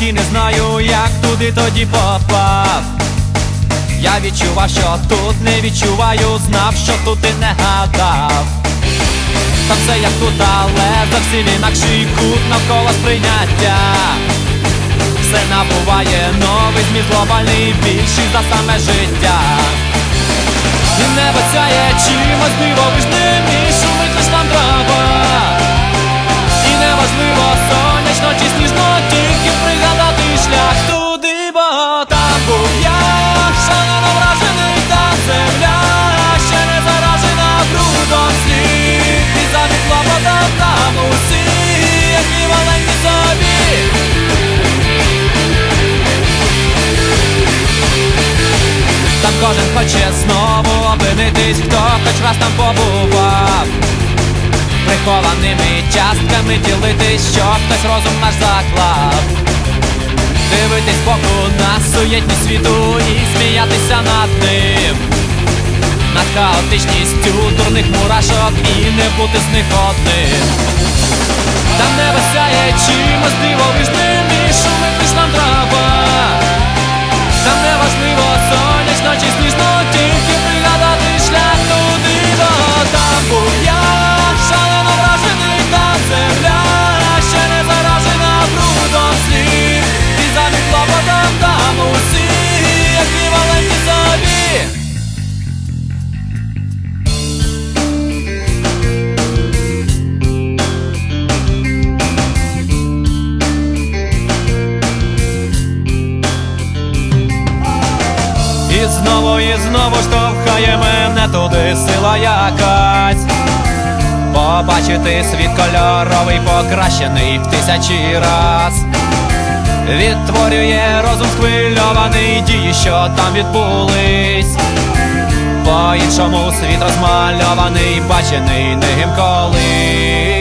і не знаю, як туди тоді попав. Я відчував, що тут не відчуваю, знав, що тут і не гадав. Та все як тут, але зовсім інакший кут навколо сприйняття. Все набуває новий зміст глобальний більший за саме життя. І небо сяє чимось дивовижним Там кожен хоче знову опинитись, хто хоч раз там побував. Прихованими частками ділитись, що хтось розум наш заклав. Дивитись боку на суєтність світу і сміятися над ним. Над хаотичністю дурних мурашок і не бути з них одним. Там небо сяє чимось дивовижним і шумить нам трава і знову штовхає мене туди. Сила якась. Побачити світ кольоровий, покращений в тисячі раз. Відтворює розум схвильований дії, що там відбулись. По-іншому світ розмальований, бачений ним колись